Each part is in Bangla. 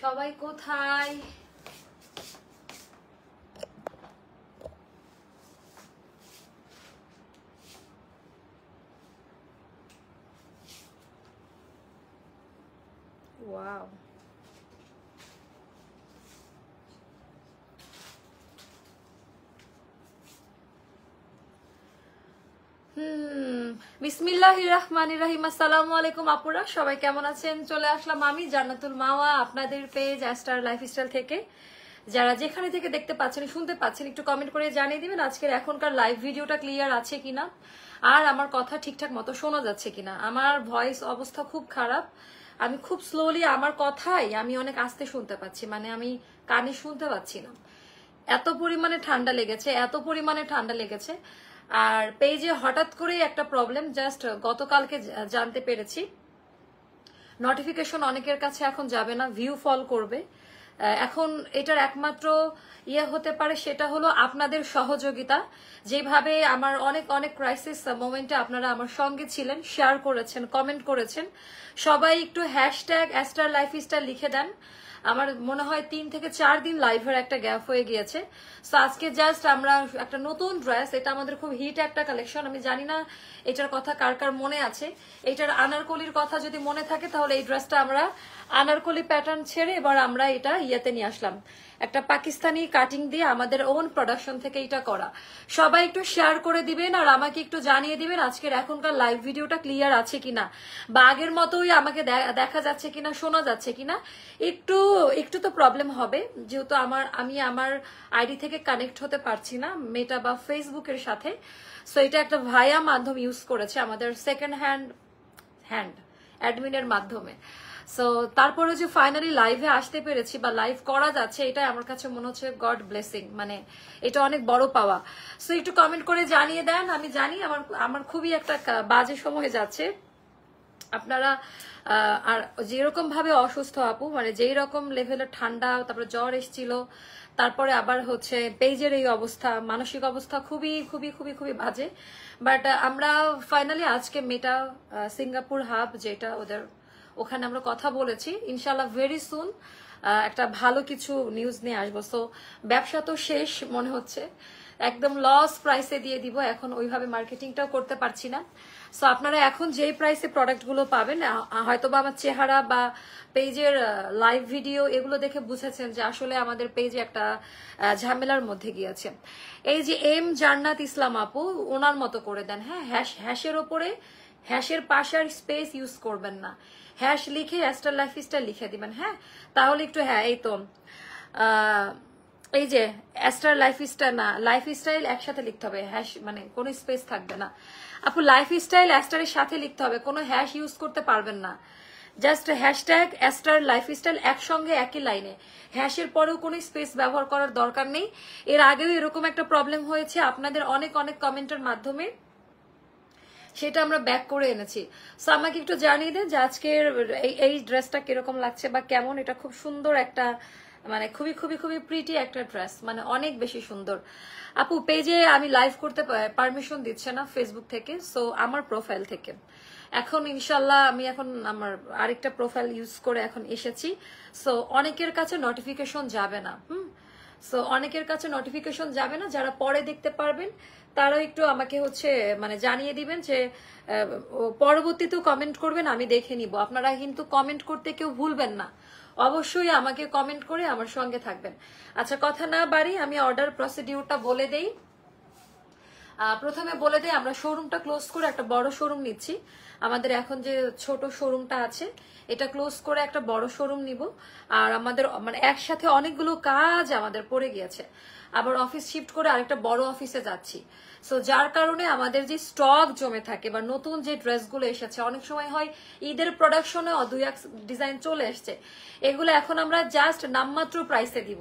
সবাই কোথায় ওয়াও হুম বিসমিল্লাহ রহমান রাহিম। আসসালামু আলাইকুম আপুরা, সবাই কেমন আছেন? চলে আসলাম আমি, জান্নাতুল মাওয়া, আপনাদের পেজ থেকে। যারা যেখানে থেকে দেখতে পাচ্ছেন, শুনতে পাচ্ছেন, একটু কমেন্ট করে জানিয়ে দিবেন এখনকার লাইভ ভিডিওটা ক্লিয়ার আছে কিনা। আর আমার কথা ঠিকঠাক মতো শোনা যাচ্ছে কিনা। আমার ভয়েস অবস্থা খুব খারাপ। আমি খুব স্লোলি আমার কথাই আমি অনেক আস্তে শুনতে পাচ্ছি মানে আমি কানে শুনতে পাচ্ছি না। এত পরিমাণে ঠান্ডা লেগেছে, এত পরিমাণে ঠান্ডা লেগেছে। আর পেজে হঠাৎ করেই একটা প্রবলেম জাস্ট গতকালকে জানতে পেরেছি। নোটিফিকেশন অনেকের কাছে এখন যাবে না ভিউ ফল করবে। এখন এটার একমাত্র ইয়ে হতে পারে, সেটা হলো আপনাদের সহযোগিতা। যেভাবে আমার অনেক অনেক ক্রাইসিস মোমেন্টে আপনারা আমার সঙ্গে ছিলেন শেয়ার করেছেন কমেন্ট করেছেন। সবাই একটু হ্যাশট্যাগ অ্যাস্টার লাইফ লিখে দেন। আমার মনে হয় তিন থেকে চার দিন লাইভের একটা গ্যাপ হয়ে গিয়েছে। সো আজকে জাস্ট আমরা একটা নতুন ড্রেস এটা আমাদের খুব হিট একটা কালেকশন আমি জানি না এটার কথা কার কার মনে আছে। এটার আনারকলির কথা যদি মনে থাকে, তাহলে এই ড্রেসটা আমরা আনারকলি প্যাটার্ন ছেড়ে এবার আমরা এটা ইয়েতে নিয়ে আসলাম। একটা পাকিস্তানি কাটিং দিয়ে আমাদের ওন প্রোডাকশন থেকে এটা করা। সবাই একটু শেয়ার করে দিবেন আর আমাকে একটু জানিয়ে দিবেন আজকের এখনকার লাইভ ভিডিওটা ক্লিয়ার আছে কিনা বা আগের মতোই আমাকে দেখা যাচ্ছে কিনা, শোনা যাচ্ছে কিনা, একটু একটু তো প্রবলেম হবে। যেহেতু আমার, আমি আমার আইডি থেকে কানেক্ট হতে পারছি না মেটা বা ফেসবুকের সাথে। সো এটা একটা ভায়া মাধ্যম ইউজ করেছে আমাদের সেকেন্ড হ্যান্ড হ্যান্ড অ্যাডমিনের মাধ্যমে। সো তারপরে যে ফাইনালি লাইভে আসতে পেরেছি বা লাইভ করা যাচ্ছে এটা আমার কাছে মনে হচ্ছে গড ব্লেসিং মানে এটা অনেক বড় পাওয়া। সো একটু কমেন্ট করে জানিয়ে দেন, আমি জানি আমার আমার খুবই একটা বাজে সময় যাচ্ছে। আপনারা আর যেরকম ভাবে অসুস্থ আপু মানে যেই রকম লেভেলের ঠান্ডা, তারপরে জ্বর এসেছিল, তারপরে আবার হচ্ছে পেজের এই অবস্থা, মানসিক অবস্থা খুবই খুবই খুবই খুবই বাজে। বাট আমরা ফাইনালি আজকে মেটা সিঙ্গাপুর হাব যেটা ওদের ওখানে আমরা কথা বলেছি। ইনশাল্লাহ ভেরি সুন একটা ভালো কিছু নিউজ নিয়ে আসব। সো ব্যবসা তো শেষ মনে হচ্ছে। একদম লস প্রাইসে দিয়ে দিব। এখন ওইভাবে মার্কেটিংটাও করতে পারছি না। সো আপনারা এখন যেই প্রাইসে প্রোডাক্টগুলো পাবেন আ- হয়তো বা আমার চেহারা বা পেজের লাইভ ভিডিও এগুলো দেখে বুঝেছেন যে আসলে আমাদের পেজে একটা ঝামেলার মধ্যে গিয়েছে। এই যে এম জান্নাত ইসলাম আপু, ওনার মতো করে দেন। হ্যাঁ হ্যাশ হ্যাশের ওপরে হ্যাশের পাশে আর স্পেস ইউজ করবেন না। হ্যাশ লিখে অ্যাস্টার লাইফ স্টাইল লিখে দিবেন হ্যাঁ? তাহলে একটু হ্যাঁ এই তো এই যে অ্যাস্টার লাইফ স্টাইল না লাইফ স্টাইল একসাথে লিখতে হবে। হ্যাশ মানে কোনো স্পেস থাকবে না। আপু লাইফ স্টাইল অ্যাস্টারের সাথে লিখতে হবে, কোনো হ্যাশ ইউজ করতে পারবেন না। Just hashtag Aster life style একসঙ্গে একই লাইনে হ্যাশের পরেও কোনো স্পেস ব্যবহার করার দরকার নেই। এর আগেও এরকম একটা প্রবলেম হয়েছে, আপনাদের অনেক অনেক কমেন্টের মাধ্যমে। সেটা আমরা ব্যাক করে এনেছি। সো আমাকে একটু জানিয়ে দেন যে আজকের এই ড্রেসটা কীরকম লাগছে বা কেমন? এটা খুব সুন্দর একটা মানে খুবই খুবই খুবই প্রিটি একটা ড্রেস মানে অনেক বেশি সুন্দর। আপু পেজে আমি লাইভ করতে পারমিশন দিচ্ছে না ফেসবুক থেকে সো আমার প্রোফাইল থেকে। এখন ইনশাল্লাহ আমি এখন আমার আরেকটা প্রোফাইল ইউজ করে এখন এসেছি। সো অনেকের কাছে নোটিফিকেশন যাবে না, হুম? সো অনেকের কাছে নোটিফিকেশন যাবে না, যারা পরে দেখতে পারবেন তারা একটু আমাকে হচ্ছে মানে জানিয়ে দিবেন যে পরবর্তীতেও কমেন্ট করবেন, আমি দেখে নিব। আপনারা কিন্তু কমেন্ট করতে কেউ ভুলবেন না। অবশ্যই আমাকে কমেন্ট করে আমার সঙ্গে থাকবেন। আচ্ছা কথা না বাড়ি আমি অর্ডার প্রসিডিউরটা বলে দেই। প্রথমে বলে দেই, আমরা শোরুমটা ক্লোজ করে একটা বড় শোরুম নিচ্ছি। আমাদের এখন যে ছোট শোরুমটা আছে, এটা ক্লোজ করে একটা বড় শোরুম নিব। আর আমাদের মানে একসাথে অনেকগুলো কাজ আমাদের পড়ে গিয়েছে। আবার অফিস শিফট করে আরেকটা বড় অফিসে যাচ্ছি। সো যার কারণে আমাদের যে স্টক জমে থাকে বা নতুন যে ড্রেসগুলো এসেছে, অনেক সময় হয় ঈদের প্রোডাকশনে দুই এক ডিজাইন চলে এসছে। এগুলো এখন আমরা জাস্ট নামমাত্র প্রাইসে দিব।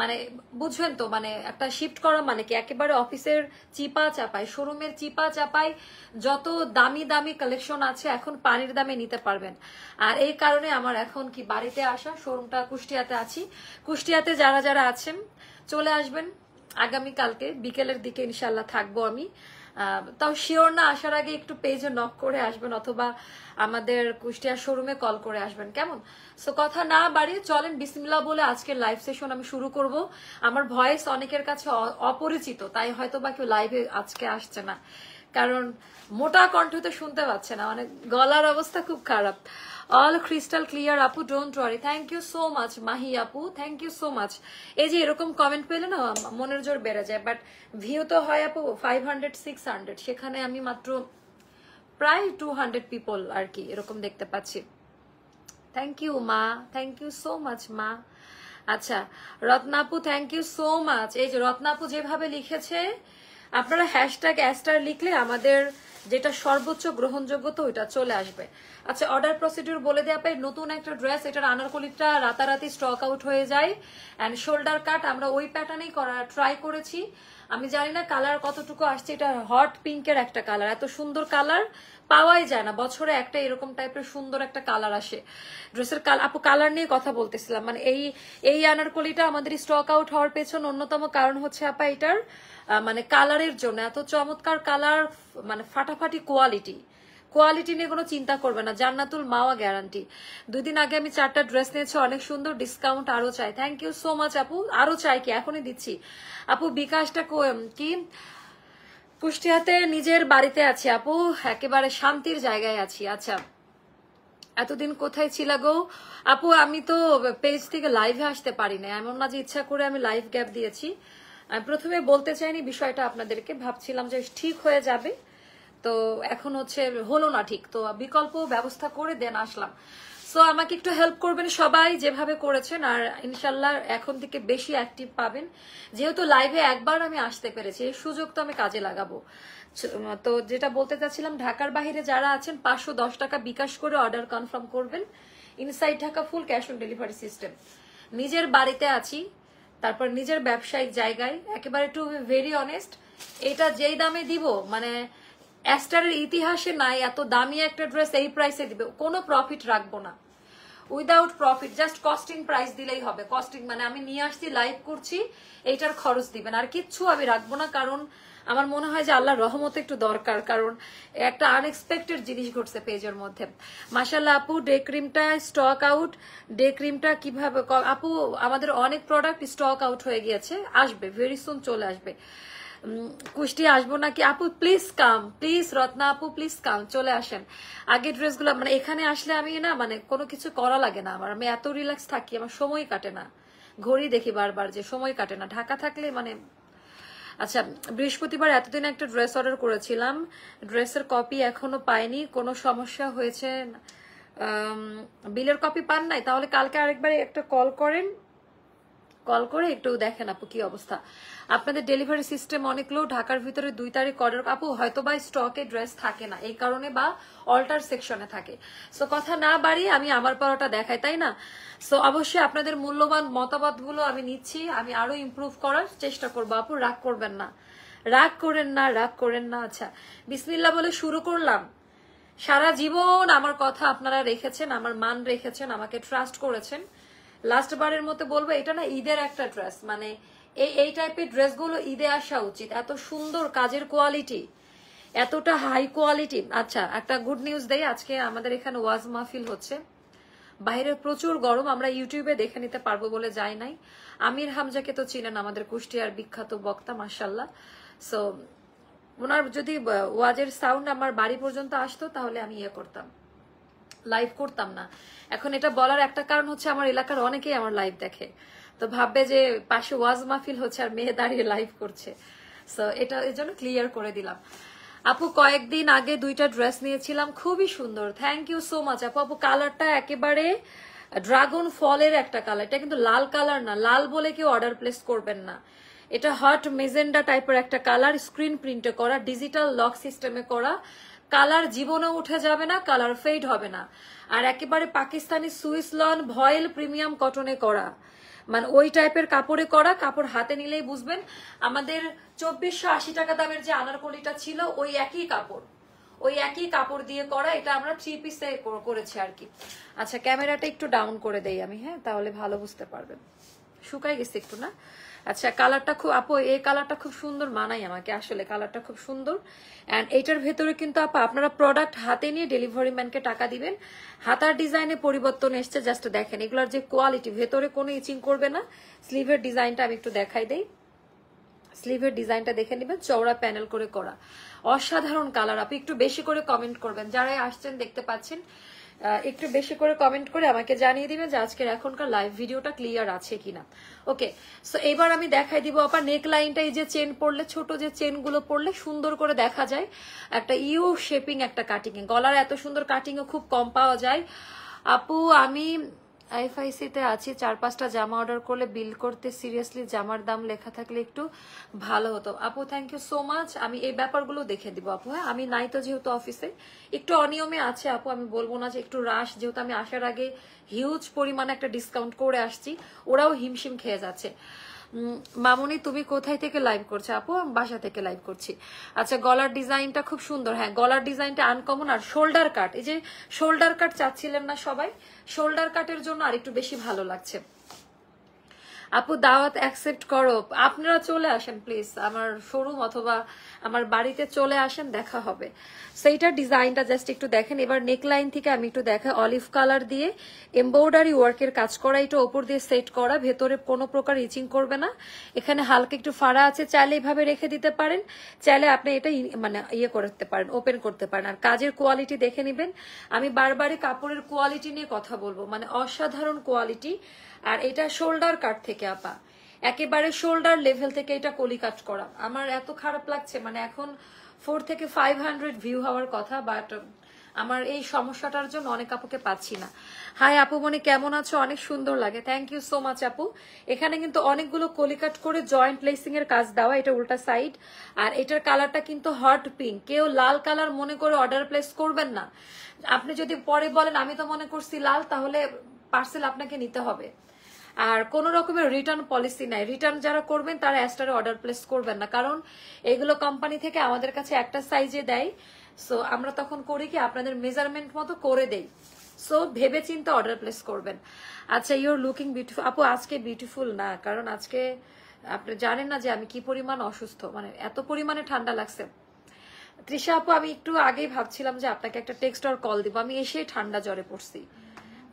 মানে বুঝবেন তো মানে একটা শিফট করা মানে কি? একেবারে অফিসের চিপা চাপায় শোরুমের চিপা চাপায় যত দামি দামি কালেকশন আছে, এখন পানির দামে নিতে পারবেন। আর এই কারণে আমার এখন কি বাড়িতে আসা শোরুমটা কুষ্টিয়াতে আছি। কুষ্টিয়াতে যারা যারা আছেন, চলে আসবেন। আগামী কালকে বিকেলের দিকে ইনশাল্লাহ থাকব আমি। তাও শিওর না আসার আগে একটু পেজে নক করে আসবেন অথবা আমাদের কুষ্টিয়া শোরুমে কল করে আসবেন, কেমন? সো কথা না বাড়িয়ে চলেন বিসমিল্লা বলে আজকের লাইভ সেশন আমি শুরু করব। আমার ভয়েস অনেকের কাছে অপরিচিত, তাই হয়তো বা কেউ লাইভে আজকে আসছে না। কারণ মোটা কণ্ঠ তো শুনতে পাচ্ছে না মানে গলার অবস্থা খুব খারাপ। অল ক্রিস্টাল ক্লিয়ার আপু don't worry thank you so much Mahi আপু থ্যাংক ইউ সো মাচ এই যে এরকম কমেন্ট পেলে না, মনের জোর বেড়ে যায়। বাট ভিউ তো হয় আপু ফাইভ হান্ড্রেড সিক্স হান্ড্রেড সেখানে আমি মাত্র প্রায় টু হান্ড্রেড পিপল আর কি এরকম দেখতে পাচ্ছি। থ্যাংক ইউ মা। থ্যাংক ইউ সো মাচ মা। আচ্ছা রত্নাপু থ্যাংক ইউ সো মাচ এই যে রত্নাপু যেভাবে লিখেছে আপনারা হ্যাশট্যাগ অ্যাস্টার লিখলে আমাদের যেটা সর্বোচ্চ গ্রহণযোগ্যতা ওইটা চলে আসবে। আচ্ছা অর্ডার প্রসিডিউর বলে দেওয়া পাই, নতুন একটা ড্রেস এটার আনারকলিটা রাতারাতি স্টক আউট হয়ে যায়। অ্যান্ড শোল্ডার কাট আমরা ওই প্যাটার্নেই করা ট্রাই করেছি। আমি জানি না কালার কতটুকু আসছে, এটা হট পিঙ্কের একটা কালার এত সুন্দর কালার পাওয়াই যায় না। বছরে একটা এরকম টাইপের সুন্দর একটা কালার আসে। ড্রেসের আপু কালার নিয়ে কথা বলতেছিলাম। মানে এই এই আনারকলিটা আমাদের স্টক আউট হওয়ার পেছনে অন্যতম কারণ হচ্ছে আপা এটার মানে কালারের জন্য। এত চমৎকার কালার মানে ফাটাফাটি কোয়ালিটি কোয়ালিটি নিয়ে কোনো চিন্তা করবে না। জান্নাতুল মাওয়া গ্যারান্টি দুই দিন আগে আমি চারটা ড্রেস নিয়েছি, অনেক সুন্দর ডিসকাউন্ট আরও চাই। থ্যাংক ইউ সো মাচ আপু। আরও চাই কি? এখনই দিচ্ছি। আপু বিকাশটা কি? কুষ্টিয়াতে নিজের বাড়িতে আছি, আপু। একেবারে শান্তির জায়গায় আছি। আচ্ছা এতদিন কোথায় ছিল গো? আপু, আমি তো পেজ থেকে লাইভে আসতে পারি না এমন না যে ইচ্ছা করে আমি লাইভ গ্যাপ দিয়েছি। আমি প্রথমে বলতে চাইনি বিষয়টা আপনাদেরকে। ভাবছিলাম যে ঠিক হয়ে যাবে। তো এখন হচ্ছে হলো না ঠিক। তো বিকল্প ব্যবস্থা করে দেন, আসলাম। সো আমাকে একটু হেল্প করবেন সবাই যেভাবে করেছেন, আর ইনশাল্লাহ এখন থেকে বেশি অ্যাক্টিভ পাবেন। যেহেতু লাইভে একবার আমি আসতে পেরেছি, এই সুযোগ তো আমি কাজে লাগাবো। তো যেটা বলতে চাচ্ছিলাম, ঢাকার বাইরে যারা আছেন, পাঁচশো দশ টাকা বিকাশ করে অর্ডার কনফার্ম করবেন। Inside Dhaka full cash on delivery system নিজের বাড়িতে আছি, তারপর নিজের ব্যবসায়িক জায়গায়, একেবারে টু ভেরি অনেস্ট এটা যেই দামে দিব মানে অ্যাস্টারের ইতিহাসে নাই, এত দামি একটা ড্রেস এই প্রাইসে দিবে, কোনো প্রফিট রাখব না। Without profit just costing price দিলেই হবে। কস্টিং মানে আমি নিয়ে আসছি লাইভ করছি, এইটার খরচ দিবেন। আর কিচ্ছু আমি রাখব না, কারণ আমার মনে হয় যে আল্লাহর রহমত একটু দরকার, কারণ একটা আনএক্সপেক্টেড জিনিস ঘটছে পেজের মধ্যে। মাসাল্লাহ আপু ডে ক্রিমটা স্টক আউট ডে ক্রিমটা কীভাবে আপু, আমাদের অনেক প্রোডাক্ট স্টক আউট হয়ে গিয়েছে, আসবে ভেরি সুন চলে আসবে। কুষ্টি আসব নাকি? আপু প্লিজ কাম প্লিজ রত্না আপু প্লিজ কাম চলে আসেন। আগে ড্রেসগুলো মানে এখানে আসলে আমি না মানে কোনো কিছু করা লাগে না আমার। আমি এত রিল্যাক্স থাকি, আমার সময় কাটে না। ঘড়ি দেখি বারবার যে সময় কাটে না। ঢাকা থাকলে মানে আচ্ছা বৃহস্পতিবার এতদিন একটা ড্রেস অর্ডার করেছিলাম। ড্রেসের কপি এখনও পাইনি, কোনো সমস্যা হয়েছে বিলের কপি পান নাই? তাহলে কালকে আরেকবার একটা কল করেন। কল করে একটু দেখেন আপু কি অবস্থা। আপনাদের ডেলিভারি সিস্টেম অনেক ঢাকার ভিতরে দুই তারিখ অর্ডার, আপু হয়তো বা স্টকে ড্রেস থাকে না, এই কারণে বা অল্টার সেকশনে থাকে। সো কথা না বাড়িয়ে আমি আমার পরোটা দেখাই, তাই না? সো অবশ্যই আপনাদের মূল্যবান মতামতগুলো আমি নিচ্ছি, আমি আরও ইমপ্রুভ করার চেষ্টা করব, আপু রাগ করবেন না। রাগ করেন না, রাগ করেন না আচ্ছা। বিসমিল্লা বলে শুরু করলাম। সারা জীবন আমার কথা আপনারা রেখেছেন, আমার মান রেখেছেন, আমাকে ট্রাস্ট করেছেন। লাস্ট বারের মতো বলব, এটা না ঈদের একটা ড্রেস মানে এই এই টাইপের ড্রেসগুলো ঈদে আসা উচিত। এত সুন্দর কাজের কোয়ালিটি এতটা হাই কোয়ালিটি আচ্ছা একটা গুড নিউজ দেই, আজকে আমাদের এখানে ওয়াজ মাহফিল হচ্ছে। বাইরে প্রচুর গরম, আমরা ইউটিউবে দেখে নিতে পারব বলে যাই নাই। আমির হামজাকে তো চিনেন, আমাদের কুষ্টিয়ার বিখ্যাত বক্তা মাসাল্লাহ সো ওনার যদি ওয়াজের সাউন্ড আমার বাড়ি পর্যন্ত আসতো, তাহলে আমি ইয়ে করতাম। লাইভ করতাম না। এখন এটা বলার একটা কারণ হচ্ছে আমার এলাকার অনেকেই আমার লাইভ দেখে। তো ভাববে যে পাশে ওয়াজ মাহফিল হচ্ছে আর মেয়ে দাঁড়িয়ে লাইভ করছে। সো এটা এর জন্য ক্লিয়ার করে দিলাম। আপু, কয়েকদিন আগে দুইটা ড্রেস নিয়েছিলাম, খুবই সুন্দর। থ্যাংক ইউ সো মাচ আপু আপু কালারটা একেবারে ড্রাগন ফলের একটা কালার এটা কিন্তু লাল কালার না, লাল বলে কেউ অর্ডার প্লেস করবেন না। এটা হট মেজেন্ডা টাইপের একটা কালার স্ক্রিন প্রিন্টে করা ডিজিটাল লক সিস্টেমে করা। কালার জীবনেও উঠে যাবে না, কালার ফেড হবে না। আর একেবারে Pakistani Swiss lawn voile premium কটনে করা। মানে ওই টাইপের কাপড়ে করা, কাপড় হাতে নিলেই বুঝবেন। আমাদের চব্বিশশো আশি টাকা দামের যে আনারকলিটা ছিল, ওই একই কাপড়। ওই একই কাপড় দিয়ে করা, এটা আমরা থ্রি পিসে করেছি আর কি। আচ্ছা ক্যামেরাটা একটু ডাউন করে দেই আমি হ্যাঁ? তাহলে ভালো বুঝতে পারবেন। শুকাই গেছে একটু, না? আচ্ছা কালারটা খুব, আপু, এই কালারটা খুব সুন্দর মানাই আমাকে আসলে কালারটা খুব সুন্দর। অ্যান্ড এইটার ভেতরে কিন্তু আপা, আপনারা প্রোডাক্ট হাতে নিয়ে ডেলিভারি ম্যানকে টাকা দিবেন। হাতার ডিজাইনে পরিবর্তন এসছে জাস্ট দেখেন, এগুলোর যে কোয়ালিটি ভেতরে কোনো ইচিং করবে না। স্লিভের ডিজাইনটা আমি একটু দেখাই দেই। স্লিভের ডিজাইনটা দেখে নেবেন, চওড়া প্যানেল করে করা। অসাধারণ কালার আপনি একটু বেশি করে কমেন্ট করবেন। যারাই আসছেন, দেখতে পাচ্ছেন একটু বেশি করে কমেন্ট করে আমাকে জানিয়ে দিবেন যে আজকের এখনকার লাইভ ভিডিওটা ক্লিয়ার আছে কিনা। ওকে সো এবার আমি দেখাই দিব আপা নেক লাইনটা এই যে চেন পড়লে, ছোট যে চেনগুলো পড়লে সুন্দর করে দেখা যায়। একটা ইউ শেপিং একটা কাটিং গলার এত সুন্দর কাটিংও খুব কম পাওয়া যায়। আপু, আমি আইএফআইসি তে আছি, চার পাঁচটা জামা অর্ডার করলে বিল করতে সিরিয়াসলি জামার দাম লেখা থাকলে একটু ভালো হতো। আপু থ্যাংক ইউ সো মাচ আমি এই ব্যাপারগুলো দেখে দিব আপু হ্যাঁ? আমি নাই তো যেহেতু অফিসে। একটু অনিয়মে আছে আপু, আমি বলব না যে একটু রাশ, যেহেতু আমি আসার আগে হিউজ পরিমাণে একটা ডিসকাউন্ট করে আসছি, ওরাও হিমশিম খেয়ে যাচ্ছে। মামুনি, তুমি কোথায় থেকে লাইভ করছ? আপু বাসা থেকে লাইভ করছি। আচ্ছা গলার ডিজাইনটা খুব সুন্দর। হ্যাঁ গলার ডিজাইনটা আনকমন আর শোল্ডার কাট এই যে শোল্ডার কাট চাচ্ছিলেন না সবাই শোল্ডার কাটের জন্য আর একটু বেশি ভালো লাগছে। আপু, দাওয়াত অ্যাকসেপ্ট করো। আপনারা চলে আসেন প্লিজ আমার শোরুম অথবা আমার বাড়িতে চলে আসেন, দেখা হবে। সেইটার ডিজাইনটা জাস্ট একটু দেখেন। এবার নেকলাইন থেকে আমি একটু দেখা অলিভ কালার দিয়ে এমব্রয়ডারি ওয়ার্কের কাজ করা, এটা ওপর দিয়ে সেট করা, ভেতরে কোনো প্রকার ইচিং করবে না। এখানে হালকা একটু ফাড়া আছে, চাইলে এভাবে রেখে দিতে পারেন, চাইলে আপনি এটা মানে ইয়ে করতে পারেন ওপেন করতে পারেন। আর কাজের কোয়ালিটি দেখে নেবেন। আমি বারবারই কাপড়ের কোয়ালিটি নিয়ে কথা বলব। মানে অসাধারণ কোয়ালিটি আর এটা শোল্ডার কাট থেকে, আপা। একেবারে শোল্ডার লেভেল থেকে এটা কলি কাট করা। আমার এত খারাপ লাগছে মানে এখন ফোর থেকে ফাইভ হান্ড্রেড ভিউ হওয়ার কথা বাট আমার এই সমস্যাটার জন্য অনেক আপুকে পাচ্ছি না। হাই আপু, মনে, কেমন আছো? অনেক সুন্দর লাগে। থ্যাংক ইউ সো মাচ আপু। এখানে কিন্তু অনেকগুলো কলিকাট করে জয়েন্ট প্লেসিং এর কাজ দেওয়া, এটা উল্টা সাইড আর এটার কালারটা কিন্তু হট পিঙ্ক কেউ লাল কালার মনে করে অর্ডার প্লেস করবেন না। আপনি যদি পরে বলেন, আমি তো মনে করছি লাল, তাহলে পার্সেল আপনাকে নিতে হবে। আর কোন রকমের রিটার্ন পলিসি নাই। রিটার্ন যারা করবেন, তারা অ্যাস্টারে অর্ডার প্লেস করবেন না। কারণ এগুলো কোম্পানি থেকে আমাদের কাছে একটা সাইজে দেয়। সো আমরা তখন করি কি, আপনাদের মেজারমেন্ট মতো করে দেই। সো ভেবে চিন্তে অর্ডার প্লেস করবেন। আচ্ছা ইউর লুকিং বিউটিফুল আপু, আজকে বিউটিফুল না। কারণ আজকে আপনি জানেন না যে আমি কি পরিমাণ অসুস্থ। মানে এত পরিমাণে ঠান্ডা লাগছে। তৃষা আপু, আমি একটু আগেই ভাবছিলাম যে আপনাকে একটা টেক্সট আর কল দিব। আমি এসেই ঠান্ডা জ্বরে পড়ছি।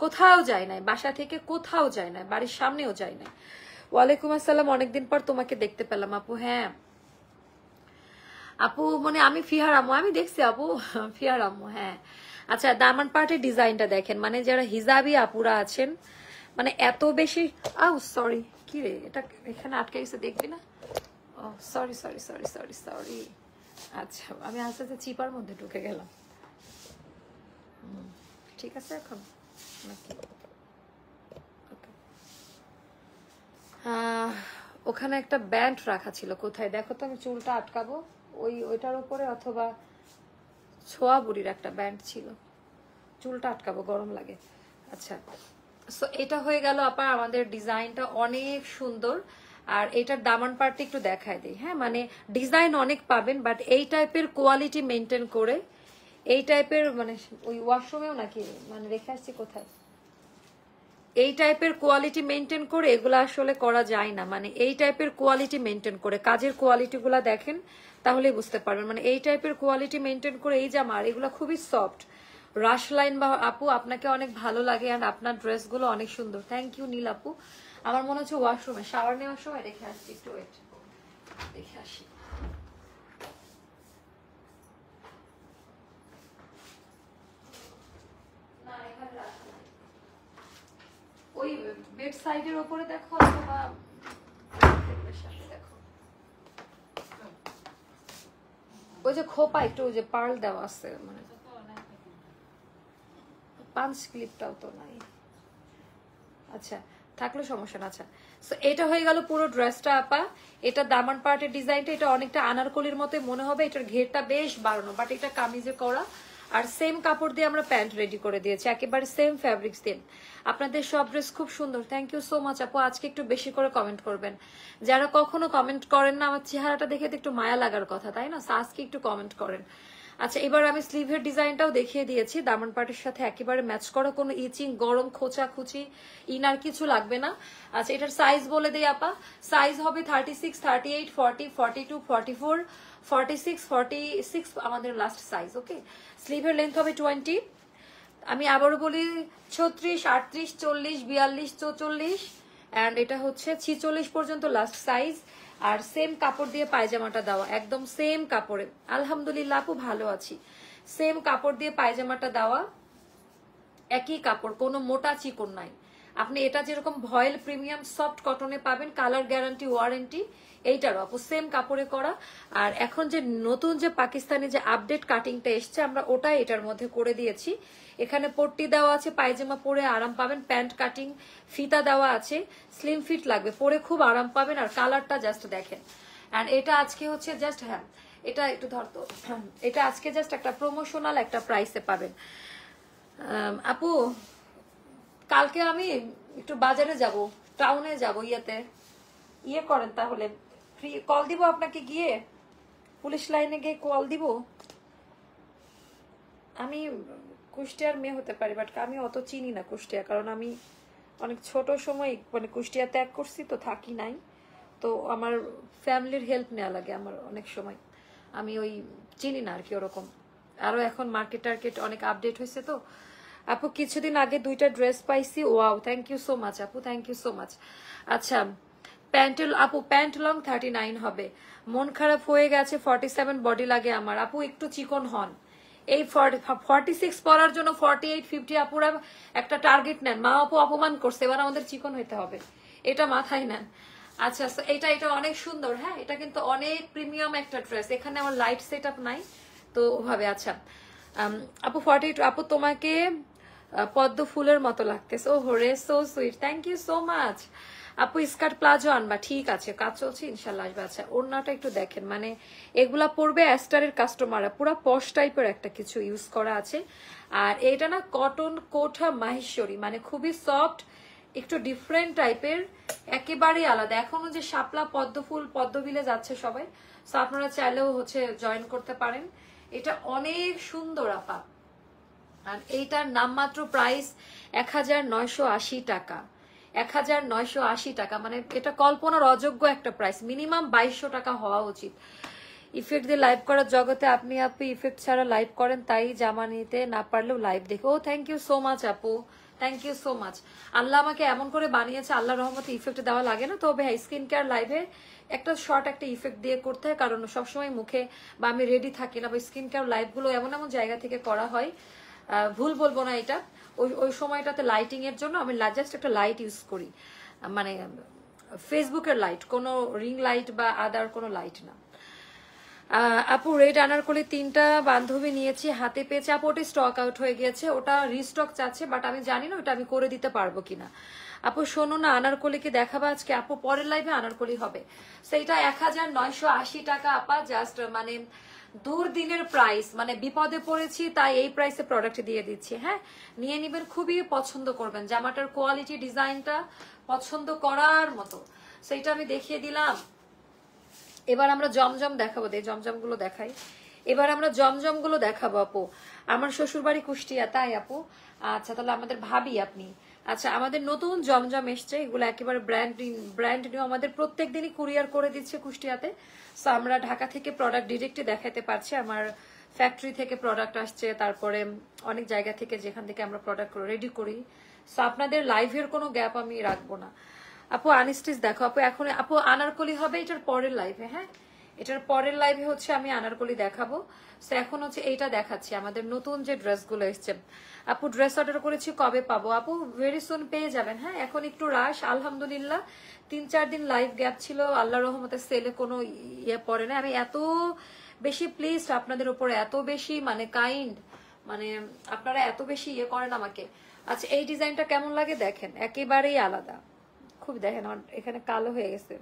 কোথাও যায় নাই, বাসা থেকে কোথাও যায় নাই, বাড়ির সামনেও যায় নাই। ওয়ালাইকুম আসসালাম, অনেকদিন পর তোমাকে দেখতে পেলাম, আপু হ্যাঁ। আপু মানে আমি ফিহার আম্মু, আমি দেখছি, আপু ফিহার আম্মু হ্যাঁ। আচ্ছা দামান পার্টের ডিজাইনটা দেখেন মানে যারা হিজাবি আপুরা আছেন মানে এত বেশি, আউ সরি কি রে, এটা এখানে আটকে গেছে, দেখবি না? ও sorry sorry sorry sorry sorry আচ্ছা আমি আস্তে আস্তে চিপার মধ্যে ঢুকে গেলাম। ঠিক আছে এখন? ওখানে একটা ব্যান্ড রাখা ছিল, কোথায়? দেখো তো আমি চুলটা আটকাবো। ওই, ওইটার উপরে অথবা ছোয়া বুড়ির একটা ব্যান্ড ছিল। চুলটা আটকাবো, গরম লাগে। আচ্ছা সো এটা হয়ে গেল আপা, আমাদের ডিজাইনটা অনেক সুন্দর। আর এটার দামান পার্টটা একটু দেখায় দিই। হ্যাঁ মানে ডিজাইন অনেক পাবেন বাট এই টাইপের কোয়ালিটি মেনটেন করে এই টাইপের মানে ওই ওয়াশরুমেও নাকি মানে রেখে আসছি কোথায়? এই টাইপের কোয়ালিটি মেনটেন করে এগুলো আসলে করা যায় না। মানে এই টাইপের কোয়ালিটি মেনটেন করে, কাজের কোয়ালিটিগুলো দেখেন তাহলে বুঝতে পারবেন। মানে এই টাইপের কোয়ালিটি মেনটেন করে, এই জামার এগুলো খুবই সফট রাশ লাইন বা আপু, আপনাকে অনেক ভালো লাগে আর আপনার ড্রেসগুলো অনেক সুন্দর। থ্যাংক ইউ নীল আপু। আমার মনে হচ্ছে ওয়াশরুমে শাওয়ার নেওয়ার সময় রেখে আসছি, একটু ওয়েট দেখে আসি না এখানে রাখা নাই। ওই বেড সাইডের উপরে দেখো অথবা ওই যে খোপা একটু ওই যে পার্ল দেওয়া আছে মানে পাঞ্চ ক্লিপটাও তো নাই। আচ্ছা থাকলে সমস্যা না আচ্ছা। So, এটা হয়ে গেল পুরো ড্রেসটা আপা। এটা দামান পার্টের ডিজাইনটা এটা অনেকটা আনারকলির মতো মনে হবে এটার ঘেরটা বেশ বাড়ানো বাট এটা কামিজে করা। আর সেম কাপড় দিয়ে আমরা প্যান্ট রেডি করে দিয়েছি, একেবারে সেম ফ্যাব্রিক্স দিন আপনাদের সব ড্রেস খুব সুন্দর। থ্যাংক ইউ সো মাচ আপু। আজকে একটু বেশি করে কমেন্ট করবেন। যারা কখনো কমেন্ট করেন না, আমার চেহারাটা দেখে তো একটু মায়া লাগার কথা, তাই না? আজকে একটু কমেন্ট করেন। আচ্ছা এবার আমি স্লিভের ডিজাইনটাও দেখিয়ে দিয়েছি। দামন পাটের সাথে একেবারে ম্যাচ করা কোনো ইচিং, গরম খোঁচা খুচি ইনার কিছু লাগবে না। আচ্ছা এটার সাইজ বলে দিই আপা। সাইজ হবে thirty six thirty eight forty forty two forty four forty six forty six আমাদের লাস্ট সাইজ ওকে স্লিভের লেন্থ হবে টোয়েন্টি আমি আবারও বলি, ছত্রিশ, আটত্রিশ, চল্লিশ, বিয়াল্লিশ, চৌচল্লিশ অ্যান্ড এটা হচ্ছে ছিচল্লিশ পর্যন্ত লাস্ট সাইজ আর সেম কাপড় দিয়ে পায়জামাটা দেওয়া একদম সেম কাপড়ে। আলহামদুলিল্লাহ আপু ভালো আছি। সেম কাপড় দিয়ে পায়জামাটা দেওয়া, একই কাপড়, কোনো মোটা চিকন নাই। আপনি এটা যেরকম ভয়েল প্রিমিয়াম সফট কটনে পাবেন, কালার গ্যারান্টি, ওয়ারেন্টি এইটারও আপু সেম কাপড়ে করা। আর এখন যে নতুন যে পাকিস্তানি যে আপডেট কাটিংটা এসছে, আমরা ওটাই এটার মধ্যে করে দিয়েছি। এখানে পট্টি দেওয়া আছে, পায়জামা পরে আরাম পাবেন, প্যান্ট কাটিং, ফিতা দেওয়া আছে স্লিম ফিট লাগবে, পরে খুব আরাম পাবেন। আর কালারটা জাস্ট দেখেন। অ্যান্ড এটা আজকে হচ্ছে জাস্ট হ্যাঁ এটা একটু ধরতো এটা আজকে জাস্ট একটা প্রমোশনাল একটা প্রাইসে পাবেন। আপু কালকে আমি একটু বাজারে যাব টাউনে যাব ইয়েতে। ইয়ে করেন তাহলে। ফ্রি কল দিব আপনাকে গিয়ে? পুলিশ লাইনে গিয়ে কল দিব? আমি কুষ্টিয়ার মেয়ে হতে পারি বাট আমি অত চিনি না কুষ্টিয়া, কারণ আমি অনেক ছোট সময় মানে কুষ্টিয়া ত্যাগ করছি, তো থাকি নাই। তো আমার ফ্যামিলির হেল্প নেওয়া লাগে আমার অনেক সময়। আমি ওই চিনি না আর কি ওরকম। আরও এখন মার্কেট টার্কেট অনেক আপডেট হয়েছে তো আপু, কিছুদিন আগে দুইটা ড্রেস পাইছি। Wow thank you so much আপু থ্যাংক ইউ সো মাচ আচ্ছা প্যান্টেল, আপু, প্যান্ট লং থার্টি নাইন হবে। মন খারাপ হয়ে গেছে ফর্টি সেভেন বডি লাগে আমার। আপু, একটু চিকন হন। এই ফর্টি সিক্স পরার জন্য ফর্টি এইট ফিফটি আপুরা একটা টার্গেট নেন। মা আপু অপমান করছে, এবার আমাদের চিকন হইতে হবে। এটা মাথায় নেন। আচ্ছা এটা এটা অনেক সুন্দর হ্যাঁ? এটা কিন্তু অনেক প্রিমিয়াম একটা ড্রেস এখানে আমার লাইট সেট নাই, তো ওভাবে। আচ্ছা আপু ফর্টি আপু, তোমাকে পদ্ম ফুলের মতো লাগতেছে। ও হরে so sweet thank you so much আপু স্কার্ট প্লাজো আনবা। ঠিক আছে, কাজ চলছে, ইনশাল্লাহ আসবে। আচ্ছা ওড়নাটা একটু দেখেন। মানে এগুলা পড়বে অ্যাস্টারের কাস্টমাররা পুরো পশ টাইপের একটা কিছু ইউজ করা আছে। আর এটা না কটন কোঠা মাহেশ্বরী মানে খুবই সফট একটু ডিফারেন্ট টাইপের একেবারেই আলাদা। এখনও যে শাপলা পদ্ম ফুল পদ্মবিলে যাচ্ছে সবাই। সো আপনারা চাইলেও হচ্ছে জয়েন করতে পারেন। এটা অনেক সুন্দর, আপা। আর এইটার নামমাত্র প্রাইস এক হাজার নয়শো আশি টাকা। এক হাজার নয়শো আশি টাকা মানে এটা কল্পনার অযোগ্য একটা প্রাইস মিনিমাম বাইশশো টাকা হওয়া উচিত। ইফেক্ট দিয়ে লাইভ করার জগতে আপনি আপনি ইফেক্ট ছাড়া লাইভ করেন, তাই জামা নিতে না পারলেও লাইভ দেখে। ও থ্যাংক ইউ সো মাচ আপু। থ্যাংক ইউ সো মাচ আল্লাহ আমাকে এমন করে বানিয়েছে আল্লাহ রহমতে ইফেক্ট দেওয়া লাগে না। তবে হ্যাঁ স্কিন কেয়ার লাইভে একটা শর্ট একটা ইফেক্ট দিয়ে করতে হয়, কারণ সবসময় মুখে বা আমি রেডি থাকি না, বা স্কিন কেয়ার লাইভগুলো এমন এমন জায়গা থেকে করা হয় ভুল বলব না এটা। ওই ওই সময়টাতে লাইটিং এর জন্য আমি জাস্ট একটা লাইট ইউজ করি। মানে ফেসবুকের লাইট কোনো রিং লাইট বা আদার কোনো লাইট না। আপু রেড আনারকলি তিনটা বান্ধবী নিয়েছি, হাতে পেয়েছে। আপু ওটা স্টক আউট হয়ে গিয়েছে। ওটা রিস্টক চাচ্ছে বাট আমি জানি না ওটা আমি করে দিতে পারব কিনা। আপু, শোনো না, আনারকলিকে দেখাবো আজকে। আপু, পরের লাইভে আনারকলি হবে। সেইটা এক হাজার নয়শো আশি টাকা, আপা জাস্ট মানে দুর্দিনের প্রাইস মানে বিপদে পড়েছি, তাই এই প্রাইসে প্রোডাক্ট দিয়ে দিচ্ছি হ্যাঁ? নিয়ে নিবেন খুবই পছন্দ করবেন, জামাটার কোয়ালিটি ডিজাইনটা পছন্দ করার মতো। সেইটা আমি দেখিয়ে দিলাম। এবার আমরা জমজম দেখাবো, দে জমজমগুলো দেখাই। এবার আমরা জমজমগুলো দেখাবো, আপু। আমার শ্বশুর বাড়ি কুষ্টিয়া, তাই আপু? আচ্ছা তাহলে আমাদের ভাবি আপনি। আচ্ছা আমাদের নতুন জমজম এসছে, এগুলো একেবারে ব্র্যান্ড ব্র্যান্ড নিউ আমাদের প্রত্যেক দিনই কুরিয়ার করে দিচ্ছে কুষ্টিয়াতে। সো আমরা ঢাকা থেকে প্রোডাক্ট ডিরেক্টলি দেখাতে পারছি। আমার ফ্যাক্টরি থেকে প্রোডাক্ট আসছে, তারপরে অনেক জায়গা থেকে যেখান থেকে আমরা প্রোডাক্ট রেডি করি। সো আপনাদের লাইভের কোনো গ্যাপ আমি রাখব না। আপু আনিস্টিস দেখো। আপু, এখন, আপু, আনারকলি হবে, এটার পরের লাইভে হ্যাঁ? এটার পরের লাইভে হচ্ছে আমি আনারকলি দেখাবো। তো এখন হচ্ছে এইটা দেখাচ্ছি। আমাদের নতুন যে ড্রেসগুলো এসছে আপু ড্রেস অর্ডার করেছি, কবে পাবো? আপু ভেরি সুন পেয়ে যাবেন। হ্যাঁ এখন একটু রাশ আলহামদুলিল্লাহ। তিন, চার দিন লাইভ গ্যাপ ছিল, আল্লাহ রহমতে সেলে কোনো ইয়ে পড়ে না আমি এত বেশি প্লিজ আপনাদের উপরে, এত বেশি মানে কাইন্ড মানে আপনারা এত বেশি ইয়ে করেন আমাকে। আচ্ছা এই ডিজাইনটা কেমন লাগে দেখেন? একেবারেই আলাদা। খুব দেখেন, আমার এখানে কালো হয়ে গেছে।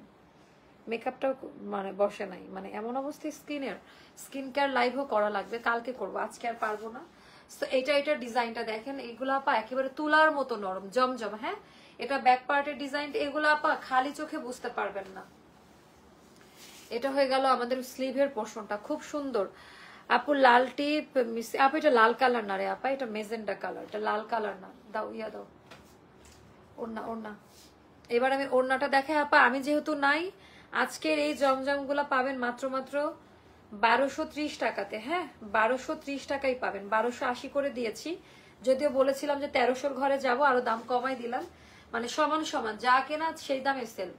মেকআপটাও মানে বসে নাই। মানে এমন অবস্থায় স্কিনের স্কিন কেয়ার লাইভও করা লাগবে, কালকে করব। আজকে আর পারব না। এটা এটা ডিজাইনটা দেখেন, এগুলো আপা একেবারে তুলার মতো নরম, জমজম হ্যাঁ? এটা ব্যাক পার্টের ডিজাইন এগুলো আপা খালি চোখে বুঝতে পারবেন না। এটা হয়ে গেল আমাদের স্লিভের পোর্শনটা খুব সুন্দর। আপু, লাল টিপ আপু, এটা লাল কালার না রে আপা, এটা মেজেন্ডা কালার এটা লাল কালার না। দাও, ইয়া দাও। ওড়না ওড়না। এবার আমি ওড়নাটা দেখাই, আপা, আমি যেহেতু নাই, আজকের এই জমজমগুলা পাবেন মাত্র মাত্র বারোশো ত্রিশ টাকাতে হ্যাঁ? বারোশো ত্রিশ টাকাই পাবেন। বারোশো আশি করে দিয়েছি। যদিও বলেছিলাম যে তেরোশোর ঘরে যাব, আরও দাম কমাই দিলাম। মানে সমান সমান, যা কেনা সেই দামে সেল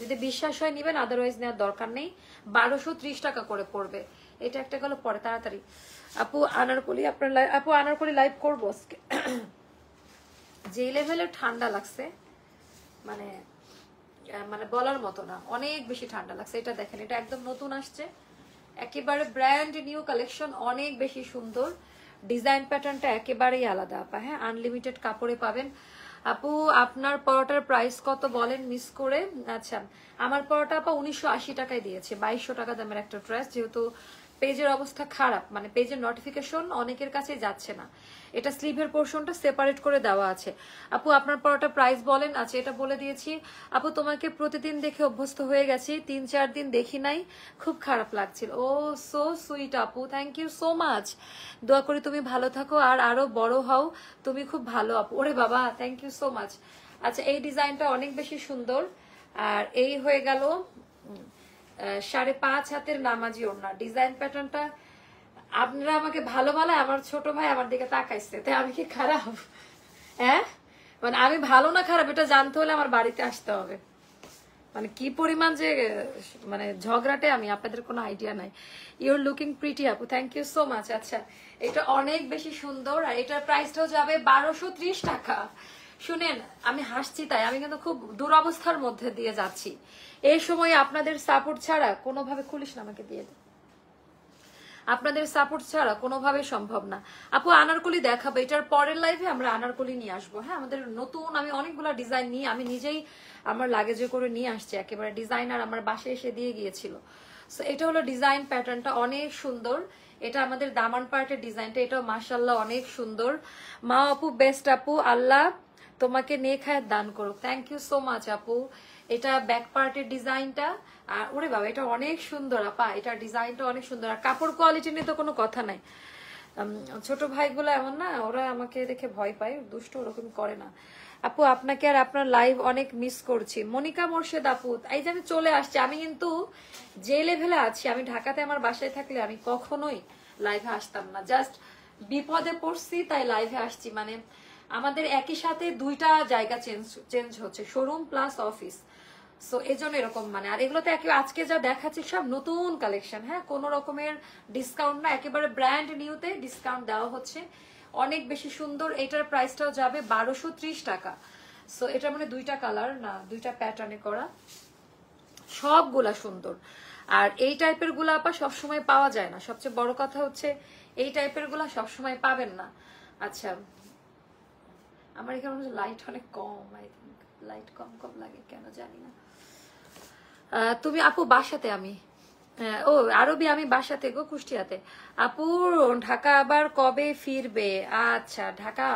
যদি বিশ্বাস হয় নিবেন আদারওয়াইজ নেওয়ার দরকার নেই। বারোশো ত্রিশ টাকা করে পড়বে। এটা একটা গেল পরে, তাড়াতাড়ি। আপু, আনারকলি আপনার আপু, আনারকলি লাইভ করব আজকে। যে লেভেলের ঠান্ডা লাগছে মানে মানে বলার মতো না, অনেক বেশি ঠান্ডা লাগছে। এটা দেখেন, এটা একদম নতুন আসছে। একেবারে ব্র্যান্ড নিউ কালেকশন অনেক বেশি সুন্দর। ডিজাইন প্যাটার্নটা একেবারেই আলাদা, আপা হ্যাঁ? আনলিমিটেড কাপড়ে পাবেন। আপু, আপনার পরোটার প্রাইস কত বলেন? মিস করে আচ্ছা। আমার পরোটা, আপা, উনিশশো আশি টাকায় দিয়েছে, বাইশশো টাকা দামের একটা ড্রেস যেহেতু পেজের অবস্থা খারাপ মানে পেজের নোটিফিকেশন অনেকের কাছে যাচ্ছে না। এটা স্লিভের পোর্শনটা সেপারেট করে দেওয়া আছে। আপু, আপনার পরোটা প্রাইস বলেন আছে এটা বলে দিয়েছি। আপু, তোমাকে প্রতিদিন দেখে অভ্যস্ত হয়ে গেছি, তিন, চার দিন দেখি নাই, খুব খারাপ লাগছিল। ও সো সুইট আপু থ্যাংক ইউ সো মাচ দোয়া করি তুমি ভালো থাকো আর আরও বড় হও, তুমি খুব ভালো, আপু। ওরে বাবা থ্যাংক ইউ সো মাচ আচ্ছা এই ডিজাইনটা অনেক বেশি সুন্দর। আর এই হয়ে গেল সাড়ে পাঁচ হাতের নামাজি ওড়না। ডিজাইন প্যাটার্নটা আপনারা আমাকে ভালো বলে আমার ছোট ভাই আমার দিকে তাকাইছে। তাই আমি কি খারাপ? হ্যাঁ? মানে আমি ভালো না খারাপ, এটা জানতে হলে আমার বাড়িতে আসতে হবে। মানে কি পরিমাণ যে মানে ঝগড়াটে আমি, আপনাদের কোনো আইডিয়া নাই। ইউর লুকিং প্রিটি আপু। থ্যাংক ইউ সো মাচ আচ্ছা এটা অনেক বেশি সুন্দর, আর এটার প্রাইসটাও যাবে বারোশো টাকা। শুনেন, আমি হাসছি তাই, আমি কিন্তু খুব দুরবস্থার মধ্যে দিয়ে যাচ্ছি। এই সময় আপনাদের সাপোর্ট ছাড়া কোনোভাবে খুলিস না আমাকে দিয়ে আপনাদের সাপোর্ট ছাড়া কোনোভাবে সম্ভব না। আপু, আনারকলি দেখাবো, এটার পরের লাইভে আমরা আনারকলি নিয়ে আসব। হ্যাঁ আমাদের নতুন, আমি অনেকগুলো ডিজাইন নিয়ে, আমি নিজেই আমার লাগেজে করে নিয়ে আসছি, একেবারে ডিজাইনার আমার বাসায় এসে দিয়ে গিয়েছিল। সো এটা হলো ডিজাইন প্যাটার্নটা অনেক সুন্দর। এটা আমাদের দামান পার্টের ডিজাইনটা এটাও মাসাল্লাহ অনেক সুন্দর। মা আপু বেস্ট আপু, আল্লাহ। তোমাকে নেখায় দান করুক। থ্যাংক ইউ সো মাচ আপু। এটা ব্যাক পার্টের ডিজাইনটা আর ওরে বাবা, এটা অনেক সুন্দর, আপা। এটা ডিজাইনটা অনেক সুন্দর। আর কাপড় কোয়ালিটি নিয়ে তো কোনো কথা নাই। ছোট ভাইগুলো এমন না, ওরা আমাকে দেখে ভয় পায়, দুষ্ট ওরকম করে না। আপু, আপনাকে আর আপনার লাইভ অনেক মিস করছি। মনিকা মোর্শেদ আপু, এই যে আমি চলে আসছি, আমি কিন্তু যে লেভেলে আছি, আমি ঢাকাতে আমার বাসায় থাকলে আমি কখনোই লাইভে আসতাম না। জাস্ট বিপদে পড়ছি, তাই লাইভে আসছি। মানে আমাদের একই সাথে দুইটা জায়গা চেঞ্জ চেঞ্জ হচ্ছে শোরুম প্লাস অফিস সো এই জন্য এরকম মানে। আর এগুলোতে আজকে যা দেখাচ্ছি সব নতুন কালেকশন হ্যাঁ? কোনো রকমের ডিসকাউন্ট না, একেবারে ব্র্যান্ড নিউতে ডিসকাউন্ট দেওয়া হচ্ছে। অনেক বেশি সুন্দর, এটার প্রাইসটাও যাবে বারোশো টাকা। সো এটা মানে দুইটা কালার না, দুইটা প্যাটার্নে করা। সবগুলা সুন্দর। আর এই টাইপেরগুলা আপা সবসময় পাওয়া যায় না। সবচেয়ে বড় কথা হচ্ছে, এই টাইপেরগুলা সবসময় পাবেন না। আচ্ছা আমার এখানে লাইট অনেক কম আই থিঙ্ক লাইট কম কম লাগে, কেন জানি না। তুমি আপু বাসাতে আমি। ও, আরবি আমি বাসাতে গো, কুষ্টিয়াতে। আপু, ঢাকা আবার কবে ফিরবে? আচ্ছা ঢাকা।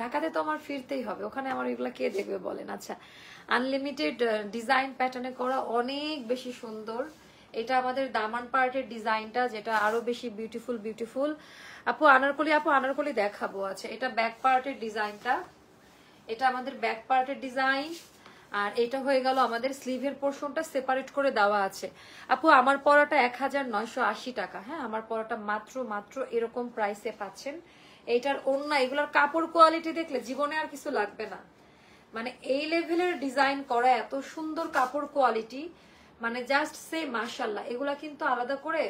ঢাকাতে তো আমার ফিরতেই হবে। ওখানে আমার এগুলা কে দেখবে বলেন? আচ্ছা আনলিমিটেড ডিজাইন প্যাটার্নে করা অনেক বেশি সুন্দর। এটা আমাদের দামান পার্টের ডিজাইনটা, যেটা আরও বেশি বিউটিফুল বিউটিফুল আপু, আনারকলি আপু, আনারকলি দেখাবো। আছে এটা ব্যাক পার্টের ডিজাইনটা। এটা আমাদের ব্যাক পার্টের ডিজাইন। আর এটা হয়ে গেল আমাদের স্লিভের পোর্শনটা সেপারেট করে দেওয়া আছে। আপু, আমার পরাটা এক হাজার নয়শো আশি টাকা। হ্যাঁ আমার পরাটা মাত্র মাত্র এরকম প্রাইসে পাচ্ছেন। এইটার অন্য, এগুলোর কাপড় কোয়ালিটি দেখলে জীবনে আর কিছু লাগবে না। মানে এই লেভেলের ডিজাইন করা এত সুন্দর কাপড় কোয়ালিটি মানে জাস্ট সে মাশাল্লাহ এগুলা কিন্তু আলাদা করে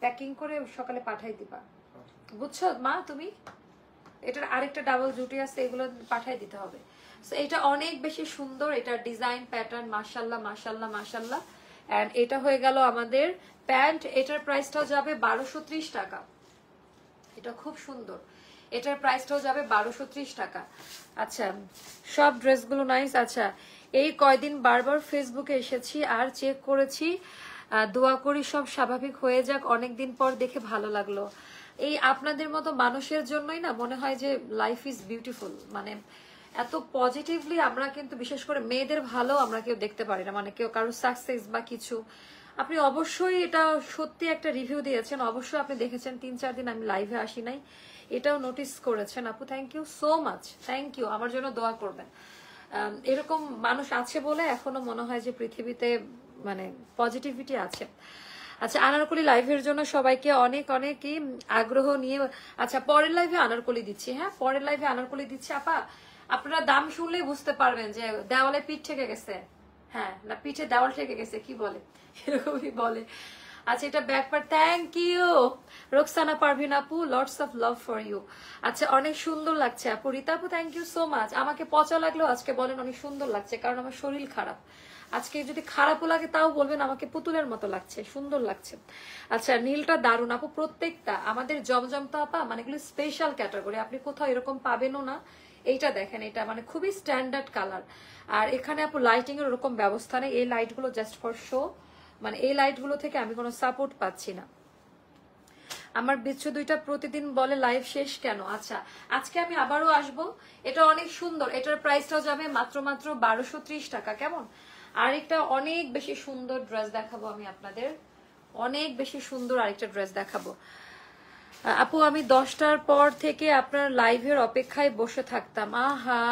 প্যাকিং করে সকালে পাঠাই দিবা। বুঝছ মা, তুমি? এটার আরেকটা ডাবল জুটি আছে, এগুলো পাঠাই দিতে হবে। এটা অনেক বেশি সুন্দর, এটা ডিজাইন প্যাটার্ন মাশাল্লাহ মাশাল্লাহ মাশাল্লাহ এন্ড এটা হয়ে গেল আমাদের প্যান্ট এটার প্রাইসটাও যাবে বারোশো টাকা। এটা খুব সুন্দর। এটার প্রাইসটাও যাবে বারোশো টাকা। আচ্ছা সব ড্রেসগুলো নাইস আচ্ছা এই কয়দিন বারবার ফেসবুকে এসেছি আর চেক করেছি। দোয়া করি সব স্বাভাবিক হয়ে যাক, অনেকদিন পর দেখে ভালো লাগল। এই আপনাদের মতো মানুষের জন্যই না মনে হয় যে লাইফ ইজ বিউটিফুল মানে এত পজিটিভলি আমরা কিন্তু বিশেষ করে মেয়েদের ভালো আমরা কেউ দেখতে পারি না। মানে কেউ কারও সাকসেস বা কিছু। আপনি অবশ্যই এটা সত্যি একটা রিভিউ দিয়েছেন। অবশ্যই আপনি দেখেছেন, তিন চার দিন আমি লাইভে আসি নাই। এটাও নোটিস করেছেন। আপু thank you so much thank you আমার জন্য দোয়া করবেন। এরকম মানুষ আছে বলে এখনও মনে হয় যে পৃথিবীতে মানে পজিটিভিটি আছে। আচ্ছা আনারকলি লাইভের জন্য সবাইকে অনেক, অনেকই আগ্রহ নিয়ে আচ্ছা পরের লাইভে আনারকলি দিচ্ছি হ্যাঁ? পরের লাইভে আনারকলি দিচ্ছি, আপা। আপনারা দাম শুনলেই বুঝতে পারবেন যে দেওয়ালে পিঠ থেকে গেছে। হ্যাঁ না, পিঠে দেওয়াল থেকে গেছে, কি বলে? এরকমই বলে। আচ্ছা এটা ব্যাকপার থ্যাংক ইউ রোকসানা পারভিন আপু lots of love for you আচ্ছা অনেক সুন্দর লাগছে, আপু। রীতা আপু থ্যাংক ইউ সো মাচ আমাকে পচা লাগলেও আজকে বলেন অনেক সুন্দর লাগছে, কারণ আমার শরীর খারাপ। আজকে যদি খারাপও লাগে, তাও বলবেন, আমাকে পুতুলের মতো লাগছে, সুন্দর লাগছে। আচ্ছা নীলটা দারুণ, আপু। প্রত্যেকটা, আমাদের জমজমতা আপা মানে এগুলো স্পেশাল ক্যাটাগরি আপনি কোথাও এরকম পাবেনও না। এইটা দেখেন, এটা মানে খুবই স্ট্যান্ডার্ড কালার আর এখানে আপু লাইটিং এর ওরকম ব্যবস্থা নেই, এই লাইটগুলো জাস্ট ফর শো মানে এই লাইটগুলো থেকে আমি কোনো সাপোর্ট পাচ্ছি না। আমার বিচ্ছু দুইটা প্রতিদিন বলে লাইভ শেষ কেন? আচ্ছা আজকে আমি আবারও আসব। এটা অনেক সুন্দর। এটার প্রাইসটাও যাবে মাত্র মাত্র বারোশো টাকা, কেমন? আরেকটা অনেক বেশি সুন্দর ড্রেস দেখাবো আমি আপনাদের। অনেক বেশি সুন্দর আরেকটা ড্রেস দেখাবো। আপু, আমি দশটার পর থেকে আপনার লাইভের অপেক্ষায় বসে থাকতাম। আহা!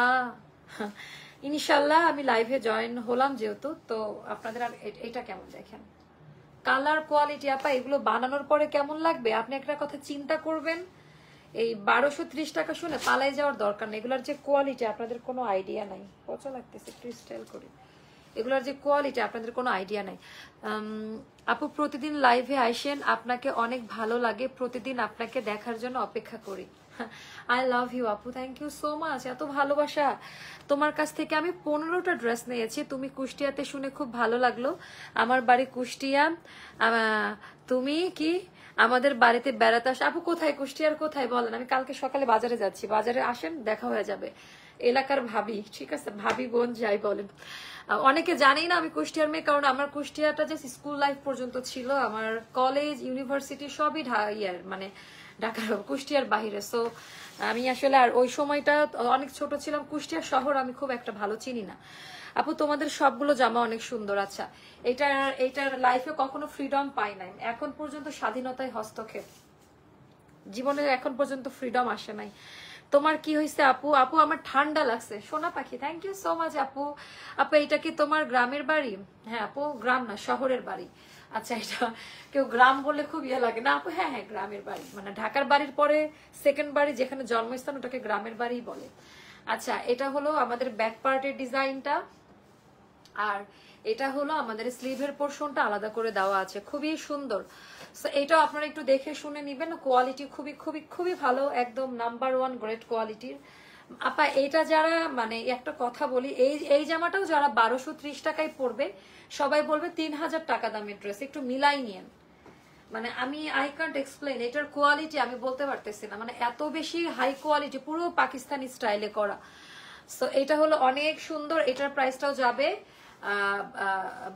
ইনশাল্লাহ আমি লাইভে জয়েন হলাম যেহেতু, তো আপনাদের এটা কেমন দেখেন? কালার কোয়ালিটি আপা, এগুলো বানানোর পরে কেমন লাগবে? আপনি একটা কথা চিন্তা করবেন, এই বারোশো ত্রিশ টাকা শুনে পালাই যাওয়ার দরকার নেই। এগুলোর যে কোয়ালিটি আপনাদের কোনো আইডিয়া নাই। পচা লাগতেছে, একটু স্টাইল করে। এগুলোর যে কোয়ালিটি আপনাদের কোনো আইডিয়া নাই। আপু, প্রতিদিন লাইভে আইসেন আপনাকে অনেক ভালো লাগে। প্রতিদিন আপনাকে দেখার জন্য অপেক্ষা করি। আই লাভ ইউ আপু। থ্যাংক ইউ সো মাচ এত ভালোবাসা। তোমার কাছ থেকে আমি পনেরোটা ড্রেস নিয়েছি। তুমি কুষ্টিয়াতে শুনে খুব ভালো লাগল। আমার বাড়ি কুষ্টিয়া। তুমি কি আমাদের বাড়িতে বেড়াতে আস আপু, কোথায়? কুষ্টিয়ার কোথায়? বলেন। আমি কালকে সকালে বাজারে যাচ্ছি। বাজারে আসেন, দেখা হয়ে যাবে। এলাকার ভাবি। ঠিক আছে? ভাবি বোন যাই বলেন। অনেকে জানেই না আমি কুষ্টিয়ার মেয়ে, কারণ আমার কুষ্টিয়াটা যে স্কুল লাইফ পর্যন্ত ছিল। আমার কলেজ ইউনিভার্সিটি সবই ইয়ার মানে ঢাকার কুষ্টিয়ার বাহিরে সো আমি আসলে আর ওই সময়টা, অনেক ছোট ছিলাম, কুষ্টিয়া শহর আমি খুব একটা ভালো চিনি না। আপু, তোমাদের সবগুলো জামা অনেক সুন্দর আচ্ছা। এটার এটার লাইফে কখনো ফ্রিডম পাই নাই। এখন পর্যন্ত স্বাধীনতায় হস্তক্ষেপ। জীবনে এখন পর্যন্ত ফ্রিডম আসে নাই। তোমার কি হয়েছে, আপু? আপু, আমার ঠান্ডা লাগছে। সোনা পাখি থ্যাংক ইউ সো মাচ আপু। আপু এটা কি তোমার গ্রামের বাড়ি? হ্যাঁ আপু, গ্রাম না, শহরের বাড়ি। আচ্ছা এটা কেউ গ্রাম বললে খুব ইয়ে লাগে। না, আপু হ্যাঁ হ্যাঁ গ্রামের বাড়ি। মানে ঢাকার বাড়ির পরে সেকেন্ড বাড়ি, যেখানে জন্মস্থান, ওটাকে গ্রামের বাড়ি বলে। আচ্ছা এটা হলো আমাদের ব্যাক পার্টের ডিজাইনটা আর এটা হলো আমাদের স্লিভের পোর্শনটা আলাদা করে দেওয়া আছে। খুবই সুন্দর। এটাও আপনারা একটু দেখে শুনে নিবেন। কোয়ালিটি খুবই খুবই খুবই ভালো। একদম নাম্বার ওয়ান গ্রেট কোয়ালিটির আপা এটা যারা মানে একটা কথা বলি, এই এই জামাটাও যারা বারোশো ত্রিশ টাকায় পড়বে সবাই বলবে তিন হাজার টাকা দামের ড্রেস একটু মিলাই নিয়েন। মানে আমি আই কান্ট এক্সপ্লেন এটার কোয়ালিটি আমি বলতে পারতেছি না। মানে এত বেশি হাই কোয়ালিটি পুরো পাকিস্তানি স্টাইলে করা। সো এটা হলো অনেক সুন্দর, এটার প্রাইসটাও যাবে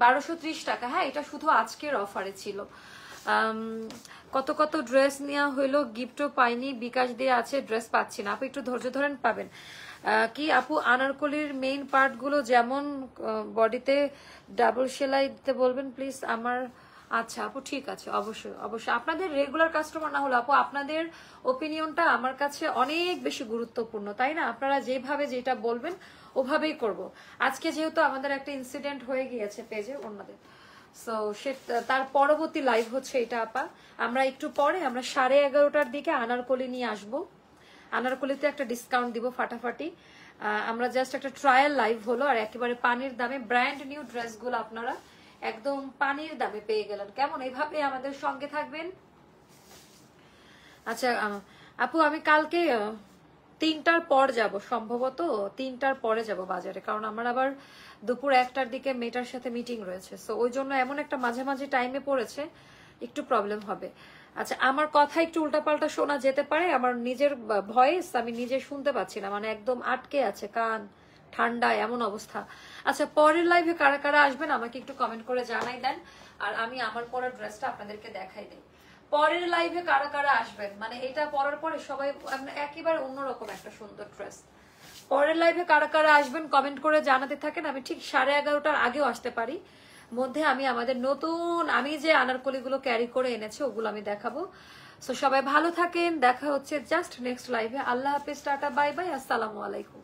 বারোশো ত্রিশ টাকা। হ্যাঁ এটা শুধু আজকের অফারে ছিল। কত কত ড্রেস নেওয়া হইল গিফটও পাইনি, বিকাশ দিয়ে আছে ড্রেস পাচ্ছি না। আপনি একটু ধৈর্য ধরেন, পাবেন। কি আপু, আনারকলির মেইন পার্টগুলো যেমন বডিতে ডাবল সেলাই দিতে বলবেন প্লিজ আমার আচ্ছা আপু, ঠিক আছে, অবশ্যই অবশ্যই। আপনাদের রেগুলার কাস্টমার না হলে, আপু, আপনাদের ওপিনিয়নটা আমার কাছে অনেক বেশি গুরুত্বপূর্ণ, তাই না? আপনারা যেভাবে যেটা বলবেন, ওভাবেই করব। আজকে যেহেতু আমাদের একটা ইনসিডেন্ট হয়ে গিয়েছে পেজে অন্যদের। সো সে, তার পরবর্তী লাইভ হচ্ছে এটা, আপা। আমরা একটু পরে, আমরা সাড়ে এগারোটার দিকে আনারকলি নিয়ে আসব। আনারকলিতে একটা ডিসকাউন্ট দিব ফাটাফাটি। আমরা জাস্ট একটা ট্রায়াল লাইভ হলো আর একেবারে পানির দামে ব্র্যান্ড নিউ ড্রেসগুলো আপনারা একদম পানির দামে পেয়ে গেলেন। কেমন? এইভাবে আমাদের সঙ্গে থাকবেন। আচ্ছা আপু, আমি কালকে তিনটার পর যাব সম্ভবত। তিনটার পরে যাব বাজারে, কারণ আমার আবার দুপুর একটার দিকে মেয়েটার সাথে মিটিং রয়েছে। সো ওই জন্য এমন একটা মাঝে মাঝে টাইমে পড়েছে, একটু প্রবলেম হবে। আচ্ছা আমার কথা একটু উল্টাপাল্টা শোনা যেতে পারে। আমার নিজের ভয়েস আমি নিজে শুনতে পাচ্ছি না। মানে একদম আটকে আছে, কান ঠান্ডা এমন অবস্থা। আচ্ছা পরের লাইভে কারা কারা আসবেন আমাকে একটু কমেন্ট করে জানাই দেন। আর আমি আমার পরের ড্রেসটা আপনাদেরকে দেখাই দিই। পরের লাইভে কারা কারা আসবেন? মানে এটা পরার পরে সবাই একেবারে অন্যরকম একটা সুন্দর ড্রেস পরের লাইভে কারা কারা আসবেন কমেন্ট করে জানাতে থাকেন। আমি ঠিক সাড়ে এগারোটার আগেও আসতে পারি। মধ্যে আমি আমাদের নতুন, আমি যে আনারকলিগুলো ক্যারি করে এনেছি, ওগুলো আমি দেখাবো। সো সবাই ভালো থাকেন, দেখা হচ্ছে জাস্ট নেক্সট লাইভে আল্লাহ হাফিজ, টাটা বাই বাই আসসালামু আলাইকুম।